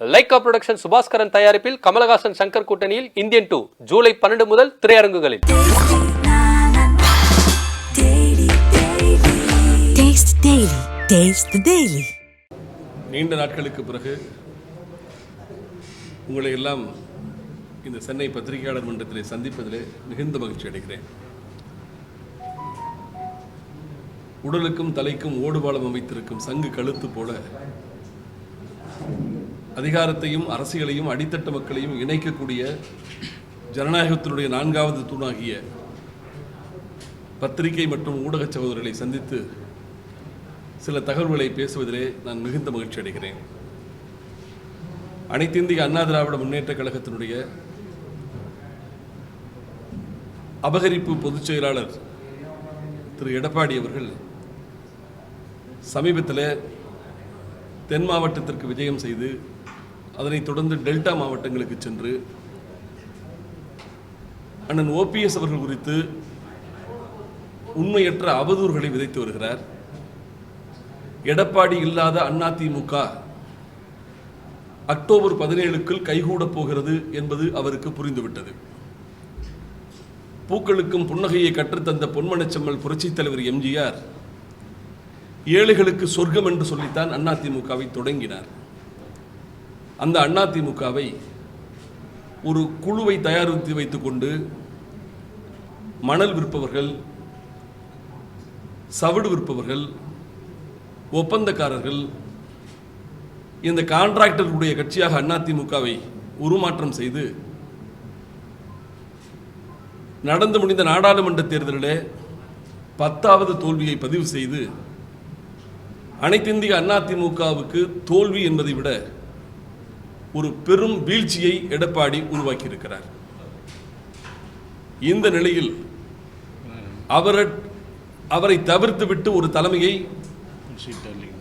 Lyca production Subaskaran தயாரிப்பில் கமலஹாசன் சங்கர் கூட்டணியில் Indian two July பன்னெண்டு முதல் திரையரங்குகளில். நீண்ட நாட்களுக்கு பிறகு உங்களை எல்லாம் இந்த சென்னை பத்திரிகையாளர் மன்றத்திலே சந்திப்பதிலே மிகுந்த மகிழ்ச்சி அடைகிறேன் உடலுக்கும் தலைக்கும் ஓடுபாலம் அமைத்திருக்கும் சங்கு கழுத்து போல அதிகாரத்தையும் அரசியலையும் அடித்தட்ட மக்களையும் இணைக்கக்கூடிய ஜனநாயகத்தினுடைய நான்காவது தூணாகிய பத்திரிகை மற்றும் ஊடக சகோதரர்களை சந்தித்து சில தகவல்களை பேசுவதிலே நான் மிகுந்த மகிழ்ச்சி அடைகிறேன். அனைத்து இந்திய அண்ணா திராவிட முன்னேற்ற கழகத்தினுடைய அபகரிப்பு பொதுச் செயலாளர் திரு எடப்பாடி அவர்கள் சமீபத்தில் தென் மாவட்டத்திற்கு விஜயம் செய்து அதனைத் தொடர்ந்து டெல்டா மாவட்டங்களுக்கு சென்று அண்ணன் ஓபிஎஸ் அவர்கள் குறித்து உண்மையற்ற அவதூறுகளை விதைத்து வருகிறார். எடப்பாடி இல்லாத அதிமுக அக்டோபர் பதினேழுக்குள் கைகூடப் போகிறது என்பது அவருக்கு புரிந்துவிட்டது. பூக்களுக்கும் புன்னகையை கற்றுத்தந்த பொன்மனச்செம்மல் புரட்சித் தலைவர் எம்ஜிஆர் ஏழைகளுக்கு சொர்க்கம் என்று சொல்லித்தான் அதிமுகவை தொடங்கினார். அந்த அதிமுகவை ஒரு குழுவை தயாரித்து வைத்துக்கொண்டு மணல் விற்பவர்கள் சவிடு விற்பவர்கள் ஒப்பந்தக்காரர்கள் இந்த கான்ட்ராக்டர்களுடைய கட்சியாக அதிமுகவை உருமாற்றம் செய்து நடந்து முடிந்த நாடாளுமன்ற தேர்தலிலே பத்தாவது தோல்வியை பதிவு செய்து அனைத்திந்திய அதிமுகவுக்கு தோல்வி என்பதை விட ஒரு பெரும் வீழ்ச்சியை எடப்பாடி உருவாக்கியிருக்கிறார். இந்த நிலையில் அவரை அவரை தவிர்த்துவிட்டு ஒரு தலைமையை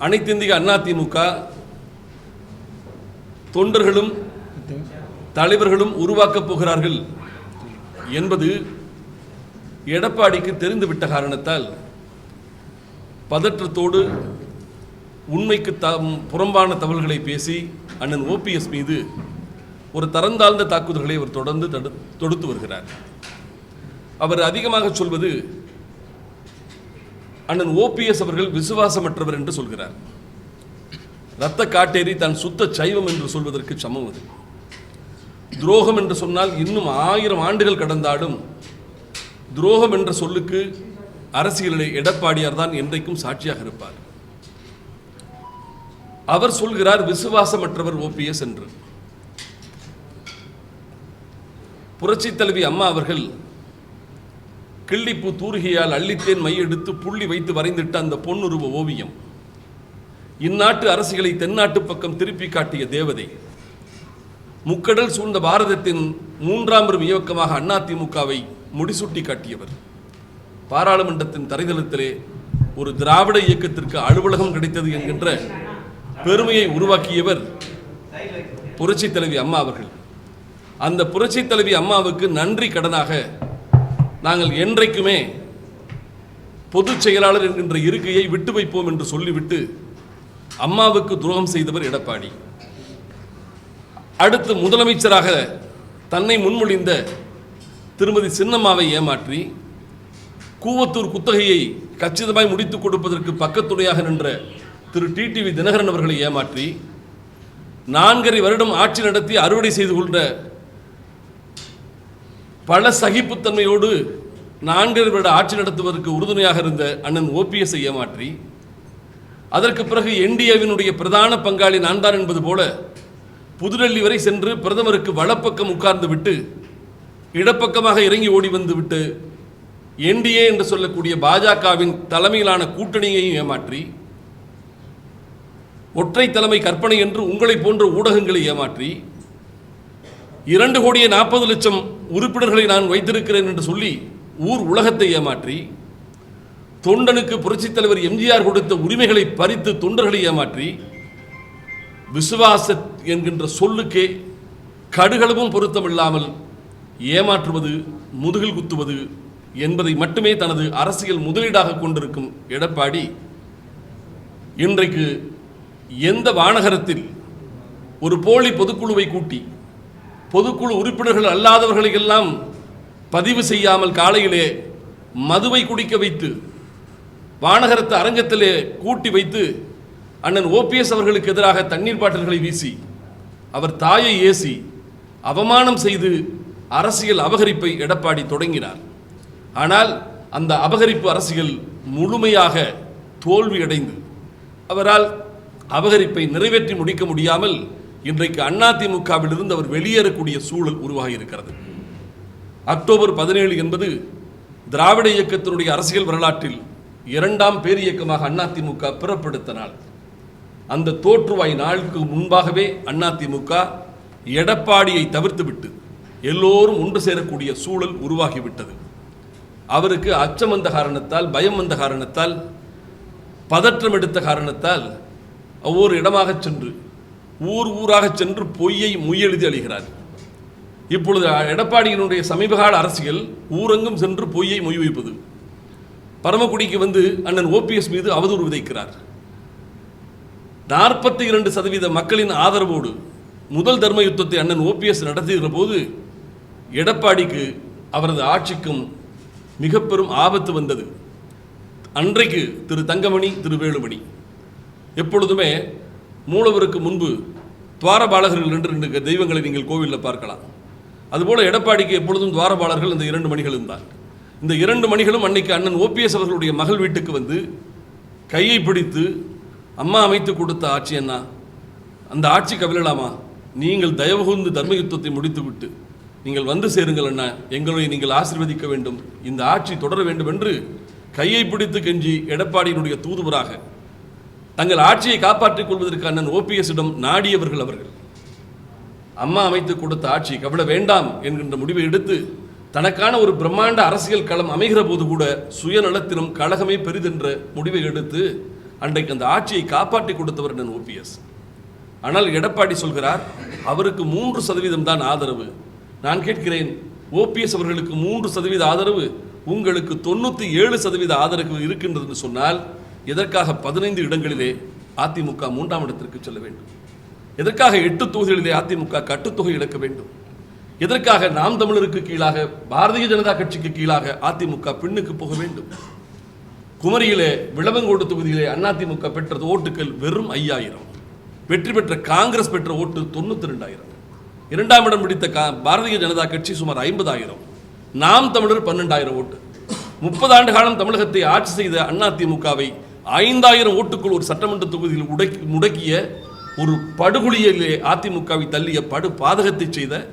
அனைத்திந்திய அதிமுக தொண்டர்களும் தலைவர்களும் உருவாக்கப் போகிறார்கள் என்பது எடப்பாடிக்கு தெரிந்துவிட்ட காரணத்தால் பதற்றத்தோடு உண்மைக்கு த புறம்பான தகவல்களை பேசி அண்ணன் ஓபிஎஸ் மீது ஒரு தரந்தாழ்ந்த தாக்குதல்களை அவர் தொடர்ந்து தடு தொடுத்து வருகிறார். அவர் அதிகமாக சொல்வது அண்ணன் ஓபிஎஸ் அவர்கள் விசுவாசமற்றவர் என்று சொல்கிறார். இரத்த காட்டேரி தான் சுத்த சைவம் என்று சொல்வதற்கு சமம் அது. துரோகம் என்று சொன்னால் இன்னும் ஆயிரம் ஆண்டுகள் கடந்தாலும் துரோகம் என்ற சொல்லுக்கு அரசியலில் எடப்பாடியார் தான் என்றைக்கும் சாட்சியாக இருப்பார். அவர் சொல்கிறார் விசுவாசமற்றவர் ஓபிஎஸ் என்று. புரட்சி தலைவி அம்மா அவர்கள் கிள்ளிப்பூ தூருகியால் அள்ளித்தேன் மையெடுத்து புள்ளி வைத்து வரைந்திட்ட அந்த பொன்னுருவ ஓவியம். இந்நாட்டு அரசுகளை தென்னாட்டு பக்கம் திருப்பி காட்டிய தேவதை. முக்கடல் சூழ்ந்த பாரதத்தின் மூன்றாம் பெரும் இயக்கமாக அதிமுகவை முடிசூட்டி காட்டியவர். பாராளுமன்றத்தின் தரைதளத்திலே ஒரு திராவிட இயக்கத்திற்கு அலுவலகம் கிடைத்தது என்கின்ற பெருமையை உருவாக்கியவர் புரட்சி தலைவி அம்மா அவர்கள். அந்த புரட்சி தலைவி அம்மாவுக்கு நன்றி கடனாக நாங்கள் என்றைக்குமே பொதுச் செயலாளர் என்கின்ற இருக்கையை விட்டு வைப்போம் என்று சொல்லிவிட்டு அம்மாவுக்கு துரோகம் செய்தவர் எடப்பாடி. அடுத்து முதலமைச்சராக தன்னை முன்மொழிந்த திருமதி சின்னம்மாவை ஏமாற்றி கூவத்தூர் குத்தகையை கச்சிதமாய் முடித்துக் கொடுப்பதற்கு பக்கத்துணையாக நின்ற திரு டிடிவி தினகரன் அவர்களை ஏமாற்றி நான்கரை வருடம் ஆட்சி நடத்தி அறுவடை செய்து கொண்ட பல சகிப்புத்தன்மையோடு நான்கரை வருட ஆட்சி நடத்துவதற்கு உறுதுணையாக இருந்த அண்ணன் ஓபிஎஸ்ஐ ஏமாற்றி அதற்கு பிறகு என்டிஏவினுடைய பிரதான பங்காளி நான்தான் என்பது போல புதுடெல்லி வரை சென்று பிரதமருக்கு வலப்பக்கம் உட்கார்ந்து விட்டு இடப்பக்கமாக இறங்கி ஓடி வந்து விட்டு என்டிஏ என்று சொல்லக்கூடிய பாஜகவின் தலைமையிலான கூட்டணியையும் ஏமாற்றி ஒற்றை தலைமை கற்பனை என்று உங்களை போன்ற ஊடகங்களை ஏமாற்றி இரண்டு கோடியே நாற்பது லட்சம் உறுப்பினர்களை நான் வைத்திருக்கிறேன் என்று சொல்லி ஊர் உலகத்தை ஏமாற்றி தொண்டனுக்கு புரட்சித் தலைவர் எம்ஜிஆர் கொடுத்த உரிமைகளை பறித்து தொண்டர்களை ஏமாற்றி விசுவாச என்கின்ற சொல்லுக்கே கடுகளவும் பொருத்தமில்லாமல் ஏமாற்றுவது முதுகில் குத்துவது என்பதை மட்டுமே தனது அரசியல் முதலீடாக கொண்டிருக்கும் எடப்பாடி இன்றைக்கு எந்த வானகரத்தில் ஒரு போலி பொதுக்குழுவை கூட்டி பொதுக்குழு உறுப்பினர்கள் அல்லாதவர்களை எல்லாம் பதிவு செய்யாமல் காலையிலே மதுவை குடிக்க வைத்து வானகரத்து அரங்கத்திலே கூட்டி வைத்து அண்ணன் ஓபிஎஸ் அவர்களுக்கு எதிராக தண்ணீர் பாட்டில்களை வீசி அவர் தாயை ஏசி அவமானம் செய்து அரசியல் அபகரிப்பை எடப்பாடி தொடங்கினார். ஆனால் அந்த அபகரிப்பு அரசியல் முழுமையாக தோல்வியடைந்து அவரால் அபகரிப்பை நிறைவேற்றி முடிக்க முடியாமல் இன்றைக்கு அதிமுகவிலிருந்து அவர் வெளியேறக்கூடிய சூழல் உருவாகி இருக்கிறது அக்டோபர் பதினேழு என்பது திராவிட இயக்கத்தினுடைய அரசியல் வரலாற்றில் இரண்டாம் பேரியக்கமாக அதிமுக பிறப்படுத்த நாள். அந்த தோற்றுவாய் நாளுக்கு முன்பாகவே அதிமுக எடப்பாடியை தவிர்த்துவிட்டு எல்லோரும் ஒன்று சேரக்கூடிய சூழல் உருவாகிவிட்டது. அவருக்கு அச்சம் வந்த காரணத்தால் பயம் வந்த காரணத்தால் பதற்றம் எடுத்த காரணத்தால் ஒவ்வொரு இடமாக சென்று ஊர் ஊராக சென்று பொய்யை முயெழுதி அழிகிறார். இப்பொழுது எடப்பாடியினுடைய சமீபகால அரசியல் ஊரெங்கும் சென்று பொய்யை மொய் வைப்பது பரமக்குடிக்கு வந்து அண்ணன் ஓபிஎஸ் மீது அவதூறு விதைக்கிறார். நாற்பத்தி இரண்டு சதவீத மக்களின் ஆதரவோடு முதல் தர்ம யுத்தத்தை அண்ணன் ஓபிஎஸ் நடத்துகிற போது எடப்பாடிக்கு அவரது ஆட்சிக்கும் மிக பெரும் ஆபத்து வந்தது. அன்றைக்கு திரு தங்கமணி திரு வேலுமணி. எப்பொழுதுமே மூலவருக்கு முன்பு துவாரபாலகர்கள் என்று ரெண்டு தெய்வங்களை நீங்கள் கோவிலில் பார்க்கலாம். அதுபோல் எடப்பாடிக்கு எப்பொழுதும் துவாரபாலர்கள் இந்த இரண்டு மணிகளும் தான். இந்த இரண்டு மணிகளும் அன்னைக்கு அண்ணன் ஓபிஎஸ் அவர்களுடைய மகள் வீட்டுக்கு வந்து கையை பிடித்து அம்மா அமைத்து கொடுத்த ஆட்சி என்ன அந்த ஆட்சி கவிழலாமா? நீங்கள் தயவுகூர்ந்து தர்ம யுத்தத்தை முடித்துவிட்டு நீங்கள் வந்து சேருங்கள் அண்ணா. எங்களை நீங்கள் ஆசீர்வதிக்க வேண்டும். இந்த ஆட்சி தொடர வேண்டும் என்று கையை பிடித்து கெஞ்சி எடப்பாடியினுடைய தூதுவராக தங்கள் ஆட்சியை காப்பாற்றிக் கொள்வதற்கான ஓபிஎஸ்ஸிடம் நாடியவர்கள் அவர்கள். அம்மா அமைத்து கொடுத்த ஆட்சி கவிழ வேண்டாம் என்கின்ற முடிவை எடுத்து தனக்கான ஒரு பிரம்மாண்ட அரசியல் களம் அமைகிற போது கூட சுயநலத்திலும் கழகமே பெரிதென்ற முடிவை எடுத்து அன்றைக்கு அந்த ஆட்சியை காப்பாற்றி கொடுத்தவர் நான் ஓபிஎஸ். ஆனால் எடப்பாடி சொல்கிறார் அவருக்கு மூன்று சதவீதம் தான் ஆதரவு. நான் கேட்கிறேன் ஓபிஎஸ் அவர்களுக்கு மூன்று சதவீத ஆதரவு உங்களுக்கு தொண்ணூற்றி ஏழு சதவீத ஆதரவு இருக்கின்றது என்று சொன்னால் எதற்காக பதினைந்து இடங்களிலே அதிமுக மூன்றாம் இடத்திற்கு செல்ல வேண்டும்? எதற்காக எட்டு தொகுதிகளிலே அதிமுக கட்டுத்தொகை இழக்க வேண்டும்? எதற்காக நாம் தமிழருக்கு கீழாக பாரதிய ஜனதா கட்சிக்கு கீழாக அதிமுக பின்னுக்கு போக வேண்டும்? குமரியிலே விளவங்கோடு தொகுதியிலே அதிமுக பெற்றது ஓட்டுகள் வெறும் ஐயாயிரம். வெற்றி பெற்ற காங்கிரஸ் பெற்ற ஓட்டு தொண்ணூத்தி ரெண்டாயிரம். இரண்டாம் இடம் பிடித்த கா பாரதிய ஜனதா கட்சி சுமார் ஐம்பதாயிரம். நாம் தமிழர் பன்னெண்டாயிரம் ஓட்டு. முப்பது ஆண்டு காலம் தமிழகத்தை ஆட்சி செய்த அதிமுகவை ஐந்தாயிரம் ஓட்டுக்குள் ஒரு சட்டமன்ற தொகுதியில் உடக்கி முடக்கிய ஒரு படுகொலியிலே அதிமுகவை தள்ளிய படு பாதகத்தை செய்த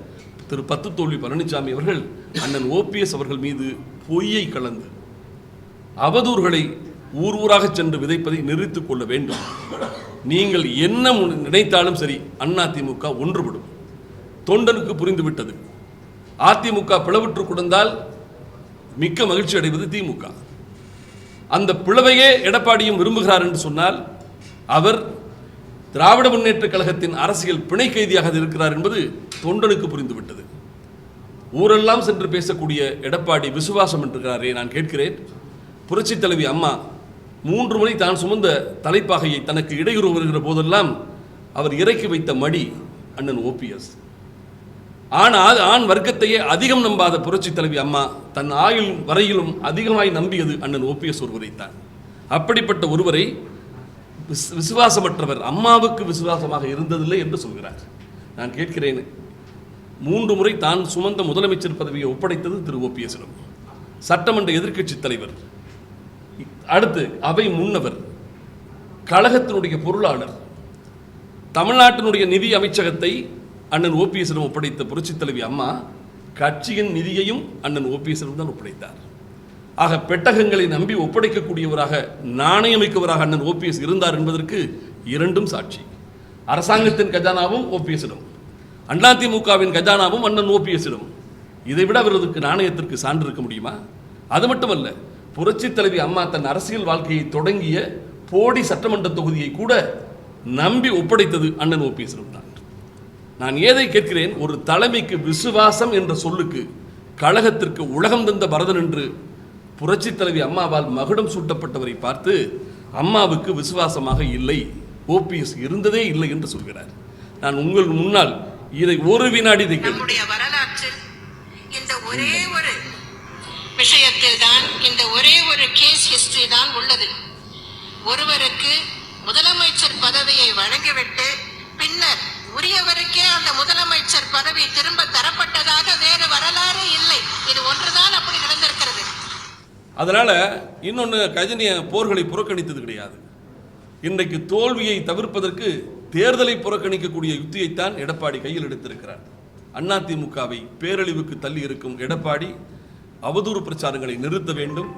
திரு பத்து தோல்வி பழனிசாமி அவர்கள் அண்ணன் ஓபிஎஸ் அவர்கள் மீது பொய்யை கலந்து அவதூறுகளை ஊர் ஊராக சென்று விதைப்பதை நிறுத்திக் கொள்ள வேண்டும். நீங்கள் என்ன முன் நினைத்தாலும் சரி அதிமுக ஒன்றுபடும். தொண்டனுக்கு புரிந்துவிட்டது. அதிமுக பிளவுற்று கொடுந்தால் மிக்க மகிழ்ச்சி அடைவது திமுக. அந்த பிளவையே எடப்பாடியும் விரும்புகிறார் என்று சொன்னால் அவர் திராவிட முன்னேற்ற கழகத்தின் அரசியல் பிணை கைதியாக இருக்கிறார் என்பது தொண்டனுக்கு புரிந்துவிட்டது. ஊரெல்லாம் சென்று பேசக்கூடிய எடப்பாடி விசுவாசம் என்றாரே நான் கேட்கிறேன். புரட்சித் தலைவி அம்மா மூன்று மணி தான் சுமந்த தலைப்பாகையை தனக்கு இடையூறு வருகிற போதெல்லாம் அவர் இறக்கி வைத்த மடி அண்ணன் ஓபிஎஸ் ஆண் ஆண் வர்க்கத்தையே அதிகம் நம்பாத புரட்சி தலைவி அம்மா தன் ஆயுள் வரையிலும் அதிகமாய் நம்பியது அண்ணன் ஓபிஎஸ் ஒருவரைத்தான் அப்படிப்பட்ட ஒருவரை விஸ்- விசுவாசமற்றவர் அம்மாவுக்கு விசுவாசமாக இருந்ததில்லை என்று சொல்கிறார். நான் கேட்கிறேன் மூன்று முறை தான் சுமந்த முதலமைச்சர் பதவியை ஒப்படைத்தது திரு ஓபிஎஸ்ஸிடம் சட்டமன்ற எதிர்க்கட்சி தலைவர் அடுத்து அவை முன்னவர் கழகத்தினுடைய பொருளாளர் தமிழ்நாட்டினுடைய நிதி அமைச்சகத்தை அண்ணன் ஓபிஎஸ்ஸிடம் ஒப்படைத்த புரட்சித் தலைவி அம்மா கட்சியின் நிதியையும் அண்ணன் ஓபிஎஸ்ஸிடம் தான் ஒப்படைத்தார். ஆக பெட்டகங்களை நம்பி ஒப்படைக்கக்கூடியவராக நாணயமிக்கவராக அண்ணன் ஓபிஎஸ் இருந்தார் என்பதற்கு இரண்டும் சாட்சி. அரசாங்கத்தின் கஜானாவும் ஓபிஎஸ்ஸிடம் அதிமுகவின் கஜானாவும் அண்ணன் ஓபிஎஸ்ஸிடம் இதை விட அவரதுக்கு நாணயத்திற்கு சான்று இருக்க முடியுமா? அது மட்டுமல்ல புரட்சி தலைவி அம்மா தன் அரசியல் வாழ்க்கையை தொடங்கிய போடி சட்டமன்ற தொகுதியை கூட நம்பி ஒப்படைத்தது அண்ணன் ஓபிஎஸ்ஸிடம் தான். நான் ஏதை கேட்கிறேன்? ஒரு தலைமைக்கு விசுவாசம் என்ற சொல்லுக்கு கழகத்திற்கு உலகம் தந்த பரதன் என்று புரட்சி தலைவி அம்மாவால் மகுடம் சூட்டப்பட்டவரை பார்த்து அம்மாவுக்கு விசுவாசமாக இல்லை ஓபிஎஸ் இருந்ததே இல்லை என்று சொல்கிறார். நான் உங்கள் முன்னால் இதை ஒரு வினாடி நம்முடைய வரலாற்றில் இந்த ஒரே ஒரு விஷயத்தில் தான் இந்த ஒரே ஒரு கேஸ் ஹிஸ்டரி தான் உள்ளது. ஒருவருக்கு முதலமைச்சர் பதவியை வழங்கிவிட்டு பின்னர் உரியவருக்கே அந்த முதலமைச்சர் பதவி திரும்ப தரப்பட்டதாக வேறு வரலாறு இல்லை. இது ஒன்றுதான் அப்படி நடந்திருக்கிறது. அதனால இன்னொன்று கஜினிய போர்களை புறக்கணித்தது கிடையாது. இன்றைக்கு தோல்வியை தவிர்ப்பதற்கு தேர்தலை புறக்கணிக்கக்கூடிய யுத்தியைத்தான் எடப்பாடி கையில் எடுத்திருக்கிறார். அதிமுகவை பேரழிவுக்கு தள்ளி இருக்கும் எடப்பாடி அவதூறு பிரச்சாரங்களை நிறுத்த வேண்டும்.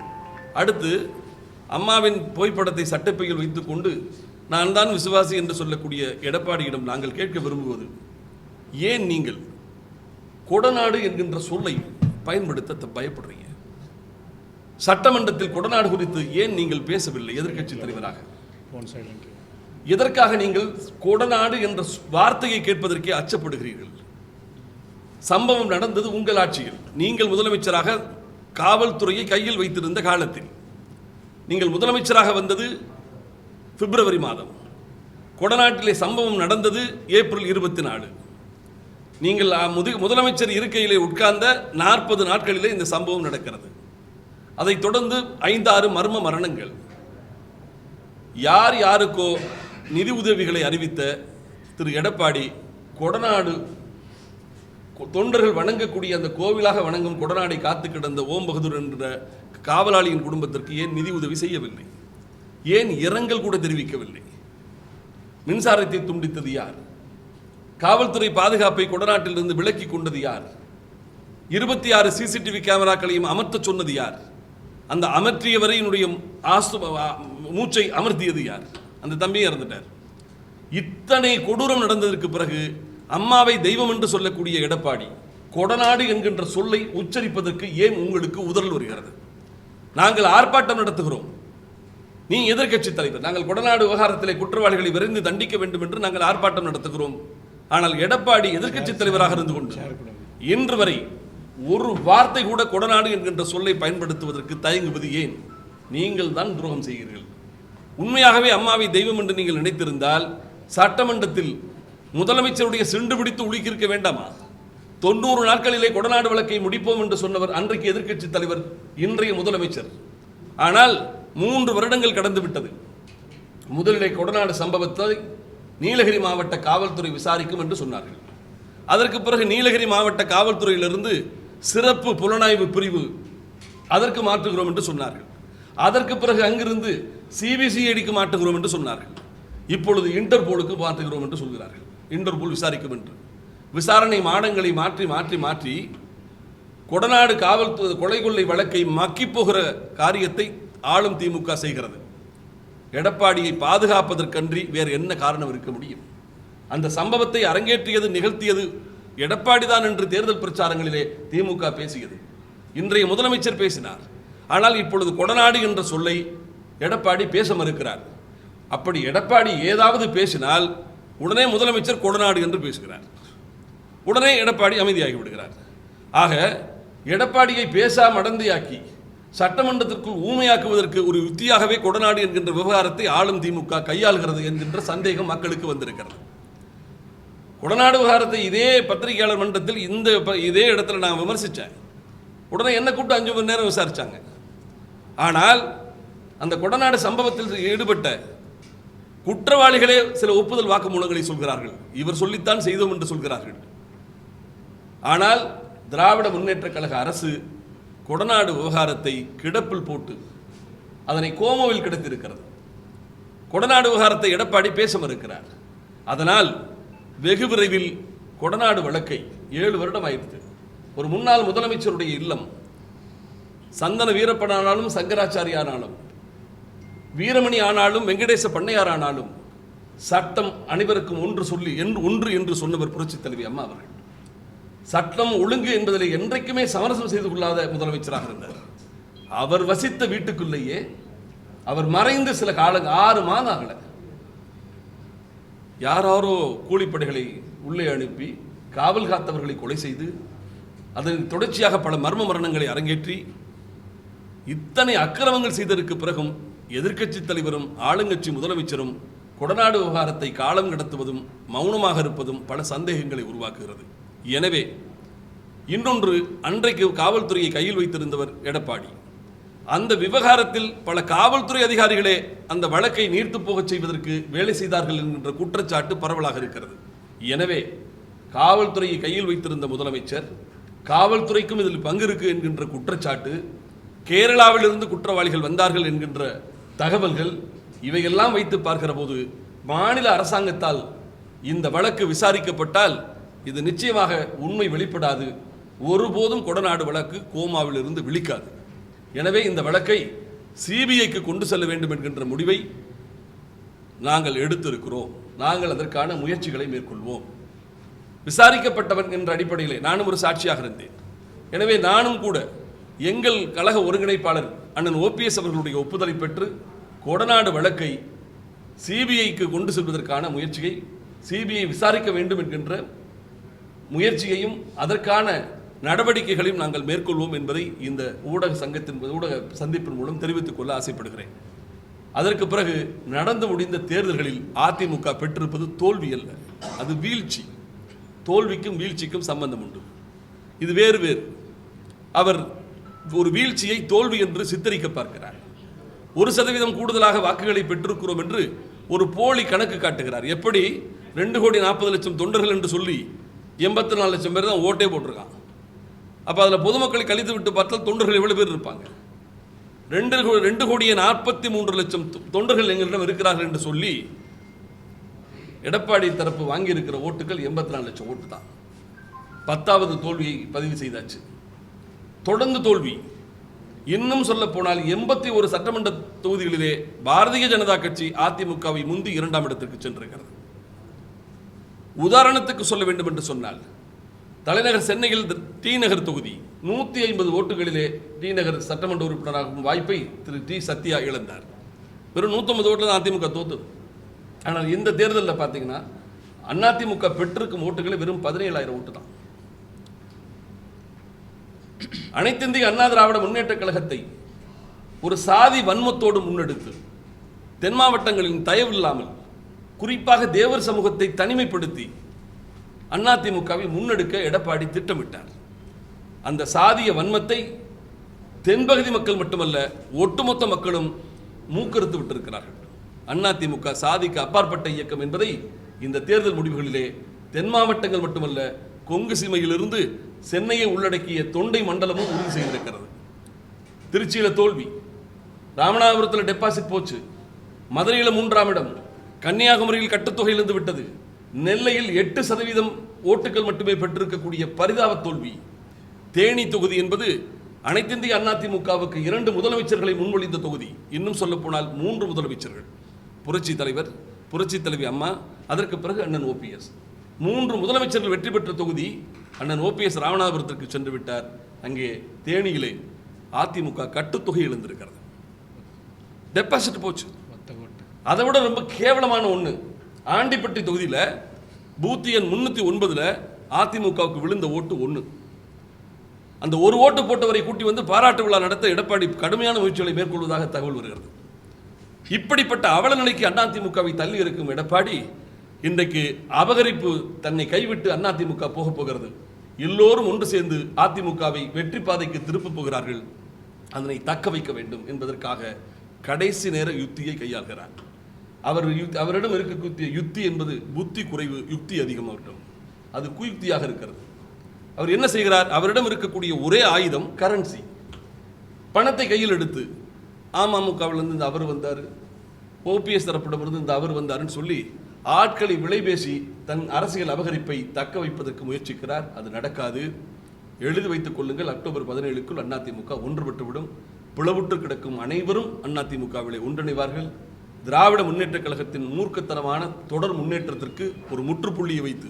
அடுத்து அம்மாவின் புகைப்படத்தை சட்டப்பையில் வைத்துக்கொண்டு நான் தான் விசுவாசி என்று சொல்லக்கூடிய எடப்பாடியிடம் நாங்கள் கேட்க விரும்புவது ஏன் நீங்கள் கொடநாடு என்கின்ற சொல்லை பயன்படுத்த பயப்படுறீங்க? சட்டமன்றத்தில் கொடநாடு குறித்து ஏன் நீங்கள் பேசவில்லை எதிர்க்கட்சி தலைவராக? எதற்காக நீங்கள் கொடநாடு என்ற வார்த்தையை கேட்பதற்கே அச்சப்படுகிறீர்கள்? சம்பவம் நடந்தது உங்கள் ஆட்சியில். நீங்கள் முதலமைச்சராக காவல்துறையை கையில் வைத்திருந்த காலத்தில். நீங்கள் முதலமைச்சராக வந்தது பிப்ரவரி மாதம். கொடநாட்டிலே சம்பவம் நடந்தது ஏப்ரல் இருபத்தி நாலு நீங்கள் அ, முது- முதலமைச்சர் இருக்கையிலே உட்கார்ந்த நாற்பது நாட்களிலே இந்த சம்பவம் நடக்கிறது. அதைத் தொடர்ந்து ஐந்தாறு மர்ம மரணங்கள். யார் யாருக்கோ நிதி உதவிகளை அறிவித்த திரு. எடப்பாடி கொடநாடு கொ- தொண்டர்கள் வணங்கக்கூடிய அந்த கோவிலாக வணங்கும் கொடநாடை காத்து கிடந்த ஓம் பகதூர் என்ற காவலாளியின் குடும்பத்திற்கு ஏன் நிதி உதவி செய்யவில்லை? ஏன் இரங்கல் கூட தெரிவிக்கவில்லை? மின்சாரத்தை துண்டித்தது யார்? காவல்துறை பாதுகாப்பை கொடநாட்டிலிருந்து விலக்கி கொண்டது யார்? இருபத்தி ஆறு சிசிடிவி கேமராக்களையும் அமர்த்தச் சொன்னது யார்? அந்த அமர்த்தியவரையினுடைய ஆசு மூச்சை அமர்த்தியது யார்? அந்த தம்பியும் இறந்துட்டார். இத்தனை கொடூரம் நடந்ததற்கு பிறகு அம்மாவை தெய்வம் என்று சொல்லக்கூடிய எடப்பாடி கொடநாடு என்கின்ற சொல்லை உச்சரிப்பதற்கு ஏன் உங்களுக்கு உதறல் வருகிறது? நாங்கள் ஆர்ப்பாட்டம் நடத்துகிறோம். நீ எதிர்க்கட்சி தலைவர். நாங்கள் கொடநாடு விவகாரத்திலே குற்றவாளிகளை விரைந்து தண்டிக்க வேண்டும் என்று நாங்கள் ஆர்ப்பாட்டம் நடத்துகிறோம். ஆனால் எடப்பாடி எதிர்க்கட்சி தலைவராக இருந்து கொண்டு இன்று வரை ஒரு வார்த்தை கூட கொடநாடு என்கின்ற சொல்லை பயன்படுத்துவதற்கு தயங்குவது ஏன்? நீங்கள் தான் துரோகம் செய்கிறீர்கள். உண்மையாகவே அம்மாவை தெய்வம் என்று நீங்கள் நினைத்திருந்தால் சட்டமன்றத்தில் முதலமைச்சருடைய சிண்டு பிடித்து உலுக்கியிருக்க வேண்டாமா? தொண்ணூறு நாட்களிலே கொடநாடு வழக்கை முடிப்போம் என்று சொன்னவர் அன்றைக்கு எதிர்க்கட்சி தலைவர் இன்றைய முதலமைச்சர். ஆனால் மூன்று வருடங்கள் கடந்து விட்டது முதலிடை கொடநாடு சம்பவத்தை நீலகிரி மாவட்ட காவல்துறை விசாரிக்கும் என்று சொன்னார்கள். அதற்கு பிறகு நீலகிரி மாவட்ட காவல்துறையிலிருந்து சிறப்பு புலனாய்வு பிரிவு அதற்கு மாற்றுகிறோம் என்று சொன்னார்கள். அதற்கு பிறகு அங்கிருந்து சிபிசிஐடிக்கு மாற்றுகிறோம் என்று சொன்னார்கள். இப்பொழுது இன்டர்போலுக்கு மாற்றுகிறோம் என்று சொல்கிறார்கள். இன்டர்போல் விசாரிக்கும் என்று. விசாரணை மாடங்களை மாற்றி மாற்றி மாற்றி கொடநாடு காவல்துறை கொலை கொள்ளை வழக்கை மக்கி போகிற காரியத்தை ஆளும் திமுக செய்கிறது. எடப்பாடியை பாதுகாப்பதற்கன்றி வேறு என்ன காரணம் இருக்க முடியும்? அந்த சம்பவத்தை அரங்கேற்றியது நிகழ்த்தியது எடப்பாடி தான் என்று தேர்தல் பிரச்சாரங்களிலே திமுக பேசியது. இன்றைய முதலமைச்சர் பேசினார். ஆனால் இப்பொழுது கொடநாடு என்ற சொல்லை எடப்பாடி பேச மறுக்கிறார். அப்படி எடப்பாடி ஏதாவது பேசினால் உடனே முதலமைச்சர் கொடநாடு என்று பேசுகிறார். உடனே எடப்பாடி அமைதியாகி விடுகிறார். ஆக எடப்பாடியை பேசா மடந்தையாக்கி சட்டமன்றத்திற்குள் ஊமையாக்குவதற்கு ஒரு யுத்தியாகவே கொடநாடு என்கின்ற விவகாரத்தை ஆளும் திமுக கையாளுகிறது என்கின்ற சந்தேகம் மக்களுக்கு வந்திருக்கிறது. கொடநாடு விவகாரத்தை இதே பத்திரிகையாளர் மன்றத்தில் இந்த ப- இதே இடத்துல நான் விமர்சித்தேன் உடனே என்ன கூப்பிட்டு அஞ்சு மணி நேரம் விசாரித்தாங்க ஆனால் அந்த கொடநாடு சம்பவத்தில் ஈடுபட்ட குற்றவாளிகளே சில ஒப்புதல் வாக்குமூலங்களை சொல்கிறார்கள். இவர் சொல்லித்தான் செய்தோம் என்று சொல்கிறார்கள். ஆனால் திராவிட முன்னேற்ற கழக அரசு கொடநாடு விவகாரத்தை கிடப்பில் போட்டு அதனை கோமோவில் கிடத்திருக்கிறது. கொடநாடு விவகாரத்தை எடப்பாடி பேச மறுக்கிறார் அதனால் வெகு விரைவில் கொடநாடு வழக்கை ஏழு வருடம் ஆயிடுத்து ஒரு முன்னாள் முதலமைச்சருடைய இல்லம் சந்தன வீரப்பனானாலும் சங்கராச்சாரியானாலும் வீரமணி ஆனாலும் வெங்கடேச பண்ணையார் ஆனாலும் சட்டம் அனைவருக்கும் ஒன்று சொல்லி என்று ஒன்று என்று சொன்னவர் புரட்சித் தலைவி அம்மா அவர்கள். சட்டம் ஒழுங்கு என்பதில் என்றைக்குமே சமரசம் செய்து கொள்ளாத முதலமைச்சராக இருந்தார். அவர் வசித்த வீட்டுக்குள்ளேயே அவர் மறைந்து சில காலங்கள் ஆறு மாதம் ஆகல. யாராரோ கூலிப்படைகளை உள்ளே அனுப்பி காவல் காத்தவர்களை கொலை செய்து அதன் தொடர்ச்சியாக பல மர்ம மரணங்களை அரங்கேற்றி இத்தனை அக்கிரமங்கள் செய்ததற்கு பிறகும் எதிர்க்கட்சி தலைவரும் ஆளுங்கட்சி முதலமைச்சரும் கொடநாடு விவகாரத்தை காலம் நடத்துவதும் மௌனமாக இருப்பதும் பல சந்தேகங்களை உருவாக்குகிறது. எனவே இன்னொன்று அன்றைக்கு காவல்துறையை கையில் வைத்திருந்தவர் எடப்பாடி. அந்த விவகாரத்தில் பல காவல்துறை அதிகாரிகளே அந்த வழக்கை நீர்த்து போகச் செய்வதற்கு வேலை செய்தார்கள் என்கின்ற குற்றச்சாட்டு பரவலாக இருக்கிறது. எனவே காவல்துறையை கையில் வைத்திருந்த முதலமைச்சர் காவல்துறைக்கும் இதில் பங்கு இருக்கு என்கின்ற குற்றச்சாட்டு கேரளாவிலிருந்து குற்றவாளிகள் வந்தார்கள் என்கின்ற தகவல்கள் இவையெல்லாம் வைத்து பார்க்கிற போது மாநில அரசாங்கத்தால் இந்த வழக்கு விசாரிக்கப்பட்டால் இது நிச்சயமாக உண்மை வெளிப்படாது. ஒருபோதும் கொடநாடு வழக்கு கோமாவிலிருந்து விழிக்காது. எனவே இந்த வழக்கை சிபிஐக்கு கொண்டு செல்ல வேண்டும் என்கின்ற முடிவை நாங்கள் எடுத்திருக்கிறோம். நாங்கள் அதற்கான முயற்சிகளை மேற்கொள்வோம். விசாரிக்கப்பட்டவன் என்ற அடிப்படையிலே நானும் ஒரு சாட்சியாக இருந்தேன். எனவே நானும் கூட எங்கள் கழக ஒருங்கிணைப்பாளர் அண்ணன் ஓபிஎஸ் அவர்களுடைய ஒப்புதலை பெற்று கொடநாடு வழக்கை சிபிஐக்கு கொண்டு செல்வதற்கான முயற்சியை சிபிஐ விசாரிக்க வேண்டும் என்கின்ற முயற்சியையும் அதற்கான நடவடிக்கைகளையும் நாங்கள் மேற்கொள்வோம் என்பதை இந்த ஊடக சங்கத்தின் ஊடக சந்திப்பின் மூலம் தெரிவித்துக் கொள்ள ஆசைப்படுகிறேன். அதற்கு பிறகு நடந்து முடிந்த தேர்தல்களில் அதிமுக பெற்றிருப்பது தோல்வி அல்ல அது வீழ்ச்சி. தோல்விக்கும் வீழ்ச்சிக்கும் சம்பந்தம் உண்டு. இது வேறு வேறு. அவர் ஒரு வீழ்ச்சியை தோல்வி என்று சித்தரிக்க பார்க்கிறார். ஒரு சதவீதம் கூடுதலாக வாக்குகளை பெற்றிருக்கிறோம் என்று ஒரு போலி கணக்கு காட்டுகிறார். எப்படி? ரெண்டு கோடி நாற்பது லட்சம் தொண்டர்கள் என்று சொல்லி எண்பத்தி நாலு லட்சம் பேர் தான் ஓட்டே போட்டிருக்கான். அப்போ அதில் பொதுமக்களை கழித்து விட்டு பார்த்தால் தொண்டர்கள் எவ்வளோ பேர் இருப்பாங்க? ரெண்டு கோ- ரெண்டு கோடியே நாற்பத்தி மூன்று லட்சம் தொண்டர்கள் எங்களிடம் இருக்கிறார்கள் என்று சொல்லி எடப்பாடி தரப்பு வாங்கியிருக்கிற ஓட்டுகள் எண்பத்தி நாலு லட்சம் ஓட்டு தான். பத்தாவது தோல்வியை பதிவு செய்தாச்சு. தொடர்ந்து தோல்வி. இன்னும் சொல்ல போனால் எண்பத்தி ஒரு சட்டமன்ற தொகுதிகளிலே பாரதிய ஜனதா கட்சி அதிமுகவை முந்தி இரண்டாம் இடத்திற்கு சென்றிருக்கிறது. உதாரணத்துக்கு சொல்ல வேண்டும் என்று சொன்னால் தலைநகர் சென்னையில் டி நகர் தொகுதி நூற்றி ஐம்பது ஓட்டுகளிலே டி நகர் சட்டமன்ற உறுப்பினராகும் வாய்ப்பை திரு டி சத்யா இழந்தார். வெறும் நூற்றம்பது ஓட்டில் தான் அதிமுக தோத்து ஆனால் இந்த தேர்தலில் பார்த்தீங்கன்னா அதிமுக பெற்றிருக்கும் ஓட்டுகளை வெறும் பதினேழாயிரம் ஓட்டு தான். அனைத்திந்திய அண்ணா திராவிட முன்னேற்ற கழகத்தை ஒரு சாதி வன்மத்தோடு முன்னெடுத்து தென் மாவட்டங்களின் தயவில்லாமல் குறிப்பாக தேவர் சமூகத்தை தனிமைப்படுத்தி அதிமுகவை முன்னெடுக்க எடப்பாடி திட்டமிட்டார். அந்த சாதிய வன்மத்தை தென்பகுதி மக்கள் மட்டுமல்ல ஒட்டுமொத்த மக்களும் மூக்கறுத்து விட்டிருக்கிறார்கள். அதிமுக சாதிக்கு அப்பாற்பட்ட இயக்கம் என்பதை இந்த தேர்தல் முடிவுகளிலே தென் மாவட்டங்கள் மட்டுமல்ல கொங்கு சீமையிலிருந்து சென்னையை உள்ளடக்கிய தொண்டை மண்டலமும் உறுதி செய்திருக்கிறது. திருச்சியில் தோல்வி ராமநாதபுரத்தில் டெபாசிட் போச்சு மதுரையில் மூன்றாம் இடம் கன்னியாகுமரியில் கட்டுத்தொகை இழந்து விட்டது. நெல்லையில் எட்டு சதவீதம் ஓட்டுகள் மட்டுமே பெற்றிருக்கக்கூடிய பரிதாப தோல்வி. தேனி தொகுதி என்பது அனைத்திந்திய அதிமுகவுக்கு இரண்டு முதலமைச்சர்களை முன்மொழிந்த தொகுதி. இன்னும் சொல்ல போனால் மூன்று முதலமைச்சர்கள். புரட்சி தலைவர் புரட்சி தலைவி அம்மா அதற்கு பிறகு அண்ணன் ஓபிஎஸ் மூன்று முதலமைச்சர்கள் வெற்றி பெற்ற தொகுதி அண்ணன் ஓபிஎஸ் ராமநாதபுரத்திற்கு சென்று விட்டார். அங்கே தேனியிலே அதிமுக கட்டுத்தொகை எழுந்திருக்கிறது டெபாசிட் போச்சு. அதை விட ரொம்ப கேவலமான ஒன்று ஆண்டிப்பட்டி தொகுதியில் பூத் எண் முன்னூற்றி ஒன்பதில் அதிமுகவுக்கு விழுந்த ஓட்டு ஒன்று அந்த ஒரு ஓட்டு போட்டவரை கூட்டி வந்து பாராட்டு விழா நடத்த எடப்பாடி கடுமையான முயற்சிகளை மேற்கொள்வதாக தகவல் வருகிறது. இப்படிப்பட்ட அவல நிலைக்கு அதிமுகவை தள்ளி இருக்கும் எடப்பாடி இன்றைக்கு அபகரிப்பு தன்னை கைவிட்டு அதிமுக போக போகிறது. எல்லோரும் ஒன்று சேர்ந்து அதிமுகவை வெற்றி பாதைக்கு திருப்பப் போகிறார்கள். அதனை தக்க வைக்க வேண்டும் என்பதற்காக கடைசி நேர யுத்தியை கையாள்கிறார். அவர் அவரிடம் இருக்கக்கூடிய யுத்தி என்பது புத்தி குறைவு யுக்தி அதிகமாகட்டும் அது குயுக்தியாக இருக்கிறது. அவர் என்ன செய்கிறார்? அவரிடம் இருக்கக்கூடிய ஒரே ஆயுதம் கரன்சி பணத்தை கையில் எடுத்து அமமுகவிலிருந்து இந்த அவர் வந்தார் ஓபிஎஸ் தரப்பிடமிருந்து இந்த அவர் வந்தாருன்னு சொல்லி ஆட்களை விலை பேசி தன் அரசியல் அபகரிப்பை தக்க வைப்பதற்கு முயற்சிக்கிறார். அது நடக்காது. எழுதி வைத்துக் கொள்ளுங்கள். அக்டோபர் பதினேழுக்குள் அதிமுக ஒன்றுபட்டுவிடும் பிளவுற்று கிடக்கும் அனைவரும் அதிமுகவிலே ஒன்றிணைவார்கள். திராவிட முன்னேற்றக் கழகத்தின் மூர்க்கத்தனமான தொடர் முன்னேற்றத்திற்கு ஒரு முற்றுப்புள்ளியை வைத்து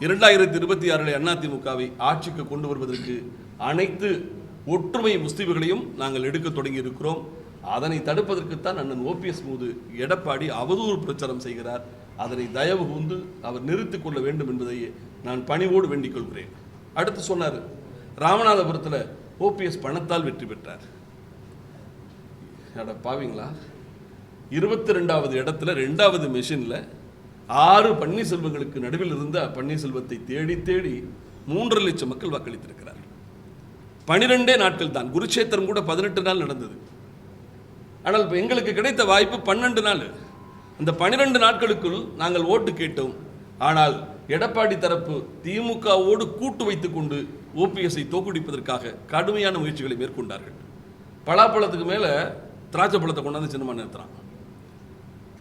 இரண்டாயிரத்தி இருபத்தி ஆறில் அதிமுகவை ஆட்சிக்கு கொண்டு வருவதற்கு அனைத்து ஒற்றுமை முஸ்தீவுகளையும் நாங்கள் எடுக்க தொடங்கி இருக்கிறோம் அதனை தடுப்பதற்குத்தான் அண்ணன் ஓபிஎஸ் மீது எடப்பாடி அவதூறு பிரச்சாரம் செய்கிறார். அதனை தயவு கூர்ந்து அவர் நிறுத்திக் கொள்ள வேண்டும் என்பதை நான் பணிவோடு வேண்டிக் கொள்கிறேன். அடுத்து சொன்னார் ராமநாதபுரத்தில் ஓபிஎஸ் பணத்தால் வெற்றி பெற்றார். அட பாவீங்களா. இருபத்தி ரெண்டாவது இடத்துல ரெண்டாவது மிஷினில் ஆறு பன்னீர்செல்வங்களுக்கு நடுவில் இருந்த பன்னீர்செல்வத்தை தேடி தேடி மூன்றரை லட்சம் மக்கள் வாக்களித்திருக்கிறார் பனிரெண்டே நாட்கள் தான். குருட்சேத்திரம் கூட பதினெட்டு நாள் நடந்தது. ஆனால் இப்போ எங்களுக்கு கிடைத்த வாய்ப்பு பன்னெண்டு நாள். அந்த பன்னிரெண்டு நாட்களுக்குள் நாங்கள் ஓட்டு கேட்டோம். ஆனால் எடப்பாடி தரப்பு திமுகவோடு கூட்டு வைத்துக் கொண்டு ஓபிஎஸ்ஐ தோக்குடிப்பதற்காக கடுமையான முயற்சிகளை மேற்கொண்டார்கள். பலாப்பழத்துக்கு மேலே திராட்சை பழத்தை கொண்டாந்து சின்னமாக நிறுத்துறான்.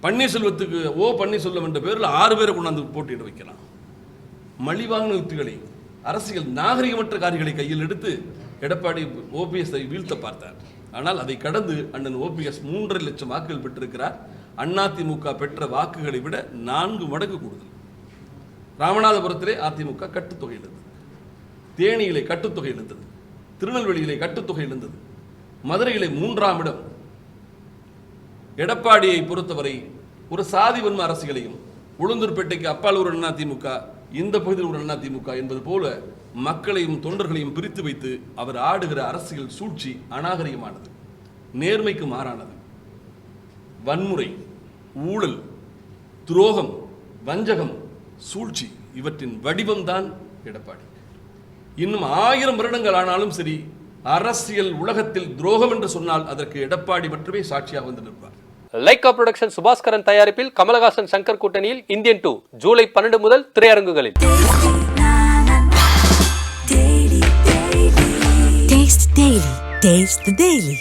பன்னீர்செல்வத்துக்கு ஓ பன்னீர்செல்வம் என்ற பேரில் ஆறு பேரை கொண்டாந்து போட்டியிட வைக்கலாம். மலிவான யுக்திகளை அரசியல் நாகரிகமற்ற காரியங்களை கையில் எடுத்து எடப்பாடி ஓபிஎஸ்ஐ வீழ்த்த பார்த்தார். ஆனால் அதை கடந்து அண்ணன் ஓபிஎஸ் மூன்றரை லட்சம் வாக்குகள் பெற்றிருக்கிறார். அதிமுக பெற்ற வாக்குகளை விட நான்கு மடங்கு கூடுதல். ராமநாதபுரத்திலே அதிமுக கட்டுத்தொகை இருந்தது தேனியிலே கட்டுத்தொகை இருந்தது திருநெல்வேலியிலே கட்டுத்தொகை இருந்தது மதுரையிலே மூன்றாம் இடம் எடப்பாடியை பொறுத்தவரை ஒரு சாதி வன்ம அரசியலையும் உளுந்தூர்பேட்டைக்கு அப்பால் ஒரு அண்ணா திமுக இந்த பகுதியில் ஒரு அண்ணா திமுக என்பது போல மக்களையும் தொண்டர்களையும் பிரித்து வைத்து அவர் ஆடுகிற அரசியல் சூழ்ச்சி அநாகரிகமானது நேர்மைக்கு மாறானது. வன்முறை ஊழல் துரோகம் வஞ்சகம் சூழ்ச்சி இவற்றின் வடிவம்தான் எடப்பாடி. இன்னும் ஆயிரம் வருடங்கள் ஆனாலும் சரி அரசியல் உலகத்தில் துரோகம் என்று சொன்னால் அதற்கு எடப்பாடி மட்டுமே சாட்சியாக வந்து நிற்பார். லைகா புரொடக்ஷன் சுபாஸ்கரன் தயாரிப்பில் கமலஹாசன் சங்கர் கூட்டணியில் இந்தியன் டூ ஜூலை பன்னெண்டு முதல் திரையரங்குகளில் Taste the Daily. Taste the Daily.